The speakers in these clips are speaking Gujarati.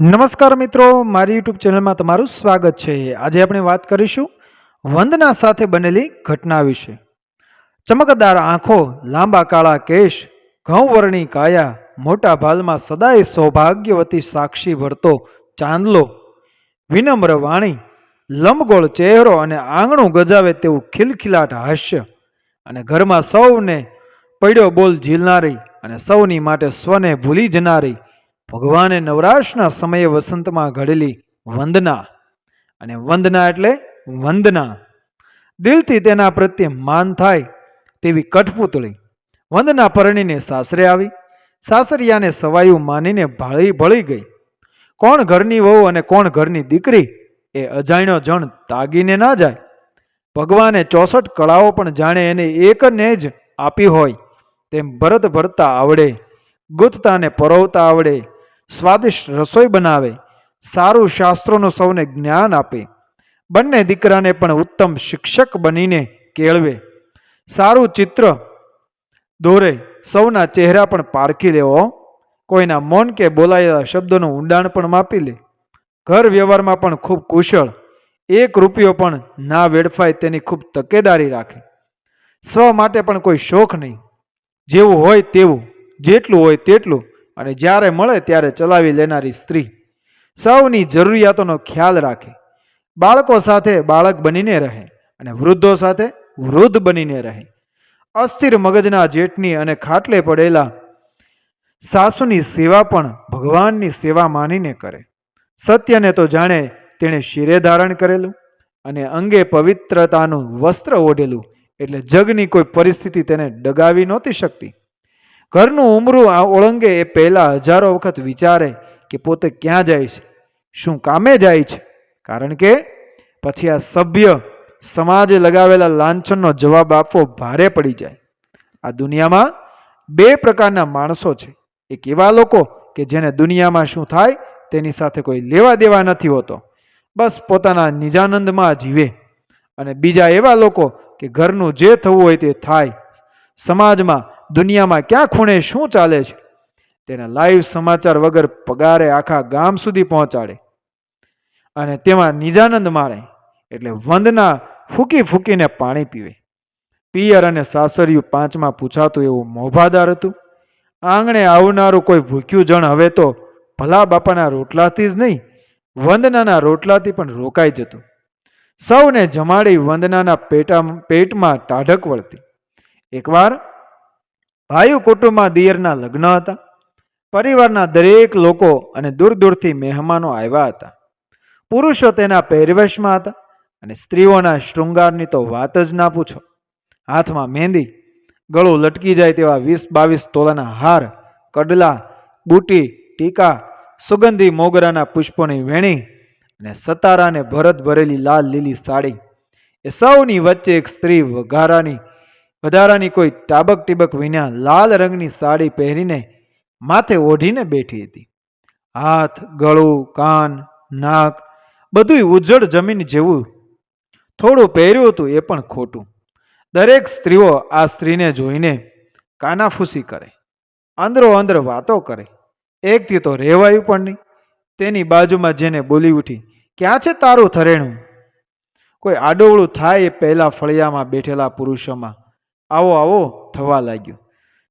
નમસ્કાર મિત્રો, મારી યુટ્યુબ ચેનલમાં તમારું સ્વાગત છે. આજે આપણે વાત કરીશું વંદના સાથે બનેલી ઘટના વિશે. ચમકદાર આંખો, લાંબા કાળા કેશ, ઘઉંવર્ણી કાયા, મોટા ભાલમાં સદાય સૌભાગ્યવતી સાક્ષી ભરતો ચાંદલો, વિનમ્ર વાણી, લંબગોળ ચહેરો અને આંગણું ગજાવે તેવું ખિલખિલાટ હાસ્ય. અને ઘરમાં સૌને પડ્યો બોલ ઝીલનારી અને સૌની માટે સ્વને ભૂલી જનારી ભગવાને નવરાશના સમયે વસંતમાં ઘડેલી વંદના. અને વંદના એટલે વંદના. દિલથી તેના પ્રત્યે માન થાય તેવી કઠપૂતળી. વંદના પરણીને સાસરે આવી. સાસરિયાને સવાયું માનીને ભાળી ભળી ગઈ. કોણ ઘરની વહુ અને કોણ ઘરની દીકરી એ અજાણ્યો જણ તાગીને ના જાય. ભગવાને ચોસઠ કળાઓ પણ જાણે એને એકને જ આપી હોય. તેમ ભરત ભરતા આવડે. ગુંથતા ને પરોવતા આવડે. સ્વાદિષ્ટ રસોઈ બનાવે, સારું શાસ્ત્રોનું સૌને જ્ઞાન આપે. બંને દીકરાને પણ ઉત્તમ શિક્ષક બનીને કેળવે. સારું ચિત્ર દોરે, સૌના ચહેરા પણ પારખી લેવો કોઈના મૌન કે બોલાયેલા શબ્દોનું ઊંડાણ પણ માપી લે. ઘર વ્યવહારમાં પણ ખૂબ કુશળ. એક રૂપિયો પણ ના વેડફાય તેની ખૂબ તકેદારી રાખે. સ્વ માટે પણ કોઈ શોખ નહીં. જેવું હોય તેવું, જેટલું હોય તેટલું. અને જ્યારે મળે ત્યારે ચલાવી લેનારી સ્ત્રી. સૌની જરૂરિયાતોનો ખ્યાલ રાખે. બાળકો સાથે બાળક બનીને રહે અને વૃદ્ધો સાથે વૃદ્ધ બનીને રહે. અસ્થિર મગજના જેઠની અને ખાટલે પડેલા સાસુની સેવા પણ ભગવાનની સેવા માનીને કરે. સત્યને તો જાણે તેણે શિરે ધારણ કરેલું અને અંગે પવિત્રતાનું વસ્ત્ર ઓઢેલું. એટલે જગની કોઈ પરિસ્થિતિ તેને ડગાવી નહોતી શકતી. ઘરનું ઉમરું આ ઓળંગે એ પહેલાં હજારો વખત વિચારે કે પોતે ક્યાં જાય છે, શું કામે જાય છે. કારણ કે પછી આ સભ્ય સમાજે લગાવેલા લાંછનનો જવાબ આપવો ભારે પડી જાય. આ દુનિયામાં બે પ્રકારના માણસો છે. એક એવા લોકો કે જેને દુનિયામાં શું થાય તેની સાથે કોઈ લેવા દેવા નથી હોતો. બસ પોતાના નિજાનંદમાં જીવે. અને બીજા એવા લોકો કે ઘરનું જે થવું હોય તે થાય. સમાજમાં દુનિયામાં ક્યાં ખૂણે શું ચાલે છે? તેના લાઈવ સમાચાર વગર પગારે આખા ગામ સુધી પહોંચાડે. અને તેમાં નિજાનંદ માણે, એટલે વંદના ફૂકી ફૂકીને પાણી પીવે. પિયર અને સાસરિયું પાંચમાં પૂછાતું એવું મોભાદાર હતું, આંગણે આવનારું કોઈ ભૂખ્યું જણ હવે તો ભલા બાપાના રોટલાથી જ નહીં, વંદનાના રોટલાથી પણ રોકાઈ જતું. સૌને જમાડી વંદનાના પેટા, પેટમાં ટાઢક વળતી. એકવાર ભાઈઓ કુટુંબમાં દિયરના લગ્ન હતા. પરિવારના દરેક લોકો અને દૂર દૂરથી મહેમાનો આવ્યા હતા. પુરુષો તેના પહેરવેશમાં હતા અને સ્ત્રીઓના શૃંગારની તો વાત જ ના પૂછો. હાથમાં મહેંદી, ગળું લટકી જાય તેવા વીસ બાવીસ તોલાના હાર, કડલા, બુટી, ટીકા, સુગંધી મોગરાના પુષ્પોની વેણી અને સતારાને ભરત ભરેલી લાલ લીલી સાડી. એ સૌની વચ્ચે એક સ્ત્રી વઘારાની વધારાની કોઈ ટાબક ટીબક વિના લાલ રંગની સાડી પહેરીને માથે ઓઢીને બેઠી હતી. હાથ, ગળું, કાન, નાક બધું ઉજ્જડ જમીન જેવું થોડું પહેર્યું હતું એ પણ ખોટું. દરેક સ્ત્રીઓ આ સ્ત્રીને જોઈને કાનાફૂસી કરે અંદરો અંદર વાતો કરે. એકથી તો રહેવાયું પણ નહીં. તેની બાજુમાં જેને બોલી ઉઠી, ક્યાં છે તારું થરેણું? કોઈ આડોવળું થાય એ પહેલાં ફળિયામાં બેઠેલા પુરુષોમાં આવો આવો, થવા લાગ્યું.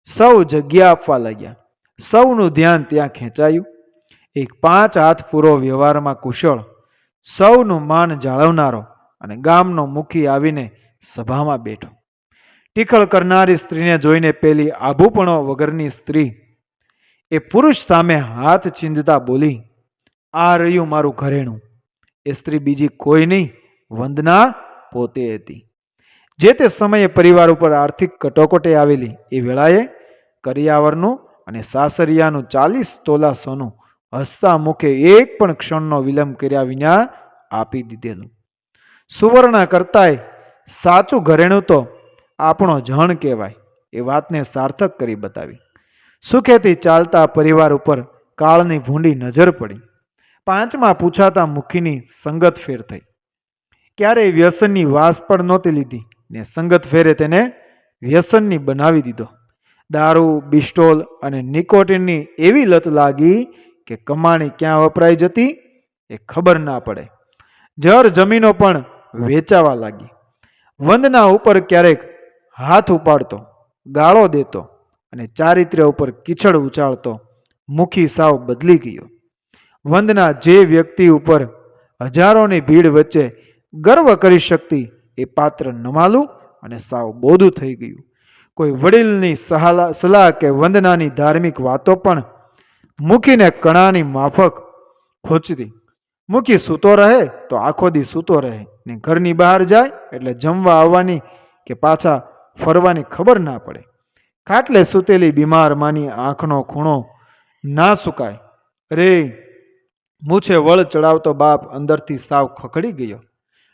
સૌ જગ્યા આપવા લાગ્યા. સૌનું ધ્યાન ત્યાં ખેંચાયું. એક પાંચ હાથ પૂરો વ્યવહારમાં કુશળ, સૌનું માન જાળવનારો અને ગામનો મુખી આવીને સભામાં બેઠો. ટીખળ કરનારી સ્ત્રીને જોઈને પેલી આભૂપણો વગરની સ્ત્રી, એ પુરુષ સામે હાથ ચીંધતા બોલી, આ રહ્યું મારું ઘરેણું. એ સ્ત્રી બીજી કોઈ નહીં, વંદના પોતે હતી. જે તે સમયે પરિવાર ઉપર આર્થિક કટોકટે આવેલી એ વેળાએ કરિયાવરનું અને સાસરિયાનું ચાલીસ તોલા સોનું હસતા મુખે એક પણ ક્ષણનો વિલંબ કર્યા વિના આપી દીધેલું. સુવર્ણ કરતાંય સાચું ઘરેણું તો આપણો જણ કહેવાય, એ વાતને સાર્થક કરી બતાવી. સુખેથી ચાલતા પરિવાર ઉપર કાળની ભૂંડી નજર પડી. પાંચમાં પૂછાતા મુખીની સંગત ફેર થઈ. ક્યારેય વ્યસનની વાસ પણ નહોતી લીધી. ને સંગત ફેરે તેને વ્યસનની બનાવી દીધો. દારૂ, બિસ્ટોલ અને નિકોટિનની એવી લત લાગી કે કમાણી ક્યાં વપરાઈ જતી એ ખબર ના પડે. જર જમીનો પણ વેચાવા લાગી. વંદના ઉપર ક્યારેક હાથ ઉપાડતો, ગાળો દેતો અને ચારિત્ર્ય ઉપર કીચડ ઉચાળતો મુખી સાવ બદલી ગયો. વંદના જે વ્યક્તિ ઉપર હજારોની ભીડ વચ્ચે ગર્વ કરી શકતી એ પાત્ર નમાલું અને સાવ બોધું થઈ ગયું. કોઈ વડીલની સહાલા, સલાહ કે વંદનાની ધાર્મિક વાતો પણ મૂકીને કણાની માફક ખોચતી. મૂકી સૂતો રહે તો આખો દી સૂતો રહે ને ઘરની બહાર જાય એટલે જમવા આવવાની કે પાછા ફરવાની ખબર ના પડે. ખાટલે સૂતેલી બીમાર માની આંખનો ખૂણો ના સુકાય. રે મૂછે વળ ચડાવતો બાપ અંદરથી સાવ ખખડી ગયો.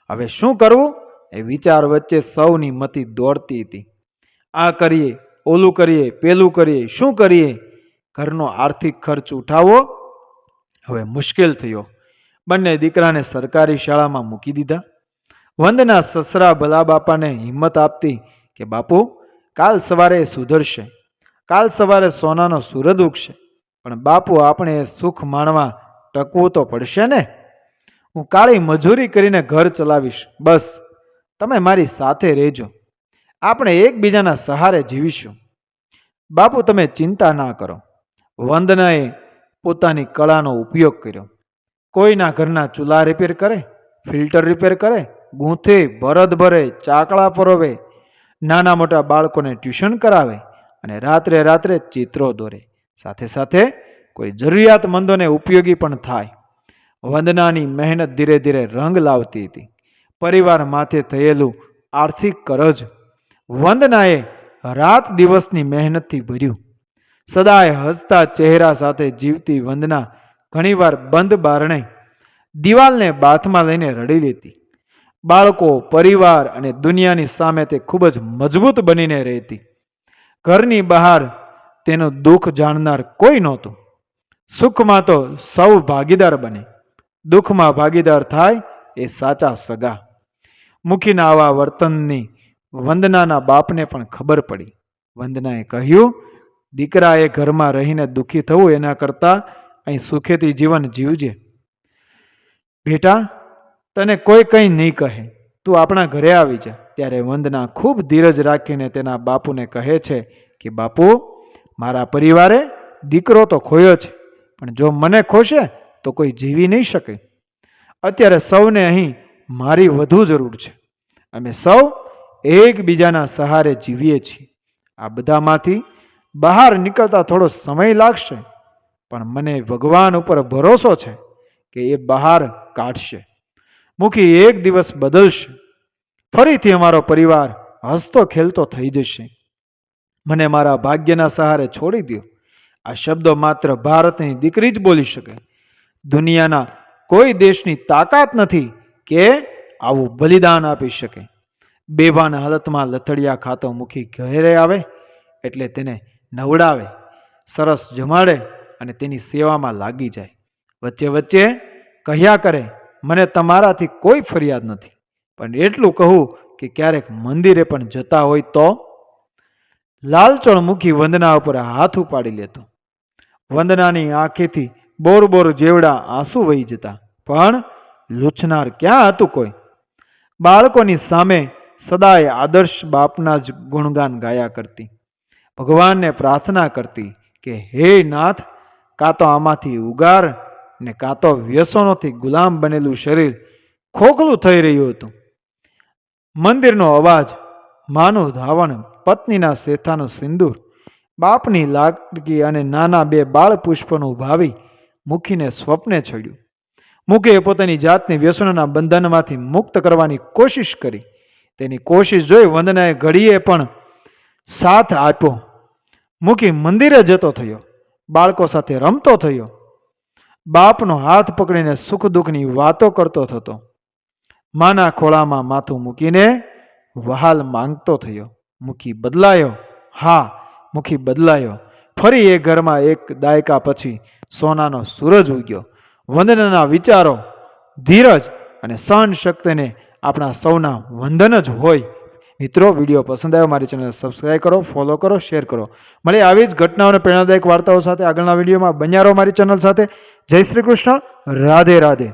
હવે શું કરવું? એ વિચાર વચ્ચે સૌની મતી દોડતી હતી. આ કરીએ, ઓલું કરીએ, પેલું કરીએ, શું કરીએ? ઘરનો આર્થિક ખર્ચ ઉઠાવવો હવે મુશ્કેલ થયો. બંને દીકરાને સરકારી શાળામાં મૂકી દીધા. વંદના સસરા ભલા બાપાને હિંમત આપતી કે, બાપુ, કાલ સવારે એ સુધરશે. કાલ સવારે સોનાનો સૂરજ ઉગશે. પણ બાપુ, આપણે એ સુખ માણવા ટકવું તો પડશે ને? હું કાળી મજૂરી કરીને ઘર ચલાવીશ. બસ. તમે મારી સાથે રહેજો. આપણે એકબીજાના સહારે જીવીશું. બાપુ, તમે ચિંતા ના કરો. વંદનાએ પોતાની કળાનો ઉપયોગ કર્યો. કોઈના ઘરના ચૂલા રિપેર કરે ફિલ્ટર રિપેર કરે, ગૂંથે, ભરત ભરે, ચાકળા પરોવે નાના મોટા બાળકોને ટ્યુશન કરાવે અને રાત્રે રાત્રે ચિત્રો દોરે. સાથે સાથે કોઈ જરૂરિયાતમંદોને ઉપયોગી પણ થાય. વંદનાની મહેનત ધીરે ધીરે રંગ લાવતી હતી. પરિવાર માથે થયેલું આર્થિક કરજ વંદનાએ રાત દિવસની મહેનતથી ભર્યું. સદાય હસતા ચહેરા સાથે જીવતી વંદના ઘણીવાર બંધ બારણે દિવાલને બાથમાં લઈને રડી લેતી. બાળકો, પરિવાર અને દુનિયાની સામે તે ખૂબ જ મજબૂત બનીને રહેતી. ઘરની બહાર તેનું દુઃખ જાણનાર કોઈ નહોતું. સુખમાં તો સૌ ભાગીદાર બને. દુઃખમાં ભાગીદાર થાય એ સાચા સગા. મુખીના આવા વર્તનની વંદનાના બાપને પણ ખબર પડી. વંદનાએ કહ્યું, દીકરાએ ઘરમાં રહીને દુઃખી થવું એના કરતાં અહીં સુખેથી જીવન જીવજે. બેટા, તને કોઈ કંઈ નહીં કહે. તું આપણા ઘરે આવી જા. ત્યારે વંદના ખૂબ ધીરજ રાખીને તેના બાપુને કહે છે કે, બાપુ, મારા પરિવારે દીકરો તો ખોયો છે, પણ જો મને ખોશે તો કોઈ જીવી નહીં શકે. અત્યારે સૌને અહીં મારી વધુ જરૂર છે. અમે સૌ એકબીજાના સહારે જીવીએ છીએ. આ બધામાંથી બહાર નીકળતા થોડો સમય લાગશે, પણ મને ભગવાન ઉપર ભરોસો છે કે એ બહાર કાઢશે. મુખી એક દિવસ બદલશે. ફરીથી અમારો પરિવાર હસતો ખેલતો થઈ જશે. મને મારા ભાગ્યના સહારે છોડી દો આ શબ્દો માત્ર ભારતની દીકરી જ બોલી શકે. દુનિયાના કોઈ દેશની તાકાત નથી કે આવું બલિદાન આપી શકે. બેભાન હાલતમાં લથડિયા ખાતો મુખી ઘરે આવે એટલે તેને નવડાવે, સરસ જમાડે અને તેની સેવામાં લાગી જાય. વચ્ચે વચ્ચે કહ્યા કરે, મને તમારાથી કોઈ ફરિયાદ નથી. પણ એટલું કહું કે ક્યારેક મંદિરે પણ જતા હોય તો? લાલચણ મૂકી વંદના ઉપર હાથ ઉપાડી લેતો. વંદનાની આંખેથી બોર બોર જેવડા આંસુ વહી જતા. પણ લૂછનાર ક્યાં હતું કોઈ? બાળકોની સામે સદાય આદર્શ બાપના જ ગુણગાન ગાયા કરતી. ભગવાનને પ્રાર્થના કરતી કે, હે નાથ, કાં તો આમાંથી ઉગાર ને કાં તો વ્યસનોથી ગુલામ બનેલું શરીર ખોખલું થઈ રહ્યું હતું. મંદિરનો અવાજ, માનું ધાવણ, પત્નીના શેથાનું સિંદૂર, બાપની લાડકી અને નાના બે બાળ પુષ્પનું ભાવી મૂકીને સ્વપ્ને ચડ્યું મુખે પોતાની જાતને વ્યસનોના બંધનમાંથી મુક્ત કરવાની કોશિશ કરી. તેની કોશિશ જોઈ વંદનાએ ઘડીએ પણ સાથ આપ્યો. મુખી મંદિરે જતો થયો. બાળકો સાથે રમતો થયો. બાપનો હાથ પકડીને સુખ દુઃખની વાતો કરતો થતો. માના ખોળામાં માથું મૂકીને વહાલ માંગતો થયો. મુખી બદલાયો. હા મુખી બદલાયો. ફરી એ ઘરમાં એક દાયકા પછી સોનાનો સૂરજ ઉગ્યો. વંદનના વિચારો, ધીરજ અને સહન શક્તિને આપણા સૌના વંદન જ હોય. મિત્રો, વીડિયો પસંદ આવ્યો, મારી ચેનલ સબસ્ક્રાઈબ કરો ફોલો કરો શેર કરો. મળી આવી જ ઘટનાઓ અને પ્રેરણાદાયક વાર્તાઓ સાથે આગળના વિડીયોમાં. બન્યા રહો મારી ચેનલ સાથે. જય શ્રી કૃષ્ણ. રાધે રાધે.